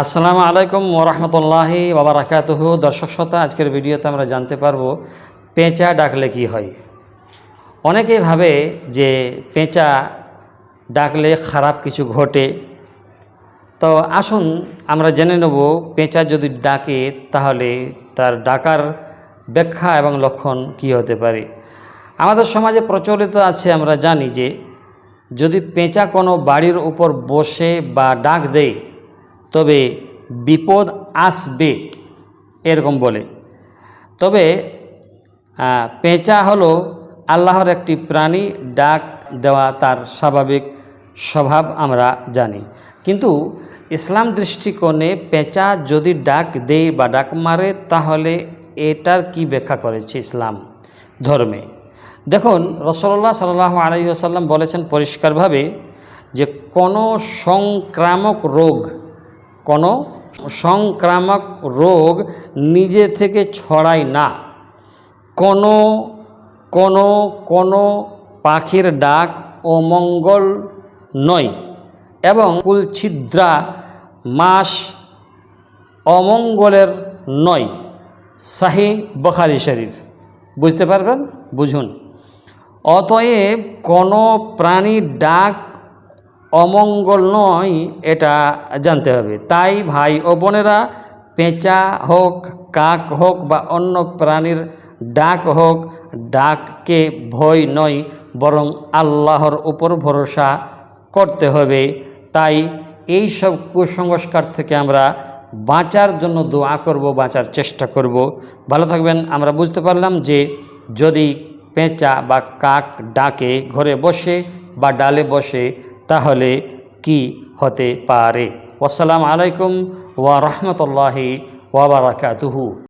আসসালামু আলাইকুম ওরহমতুল্লাহি বাবারাকাতুহ দর্শক শ্রোতা, আজকের ভিডিওতে আমরা জানতে পারব পেঁচা ডাকলে কি হয়। অনেকেই ভাবে যে পেঁচা ডাকলে খারাপ কিছু ঘটে। তো আসুন আমরা জেনে নেব, পেঁচা যদি ডাকে তাহলে তার ডাকার ব্যাখ্যা এবং লক্ষণ কি হতে পারে। আমাদের সমাজে প্রচলিত আছে, আমরা জানি যে যদি পেঁচা কোনো বাড়ির উপর বসে বা ডাক দেয় তবে বিপদ আসবে, এরকম বলে। তবে পেঁচা হলো আল্লাহর একটি প্রাণী, ডাক দেওয়া তার স্বাভাবিক স্বভাব আমরা জানি। কিন্তু ইসলাম দৃষ্টিকোণে পেঁচা যদি ডাক দেয় বা ডাক মারে, তাহলে এটার কি ব্যাখ্যা করেছে ইসলাম ধর্মে? দেখুন রসল্লাহ সাল্লাহ আলহিহাসাল্লাম বলেছেন পরিষ্কারভাবে যে কোনো সংক্রামক রোগ কোনো সংক্রামক রোগ নিজে থেকে ছড়ায় না। কোনো কোনো কোনো পাখির ডাক অমঙ্গল নয় এবং কুলছিদ্রা মাস অমঙ্গলের নয়। শাহী বখারি শরীফ। বুঝতে পারবেন? বুঝুন। অতএব কোনো প্রাণীর ডাক অমঙ্গল নয়, এটা জানতে হবে। তাই ভাই ও বোনেরা, পেঁচা হোক, কাক হোক বা অন্য প্রাণীর ডাক হোক, ডাককে ভয় নয়, বরং আল্লাহর উপর ভরসা করতে হবে। তাই এই সব কুসংস্কার থেকে আমরা বাঁচার জন্য দোয়া করব, বাঁচার চেষ্টা করব। ভালো থাকবেন, আমরা বুঝতে পারলাম যে যদি পেঁচা বা কাক ডাকে, ঘরে বসে বা ডালে বসে তাহলে কি হতে পারে? আসসালামু আলাইকুম ওয়া রহমতুল্লাহি ওয়া বারাকাতুহু।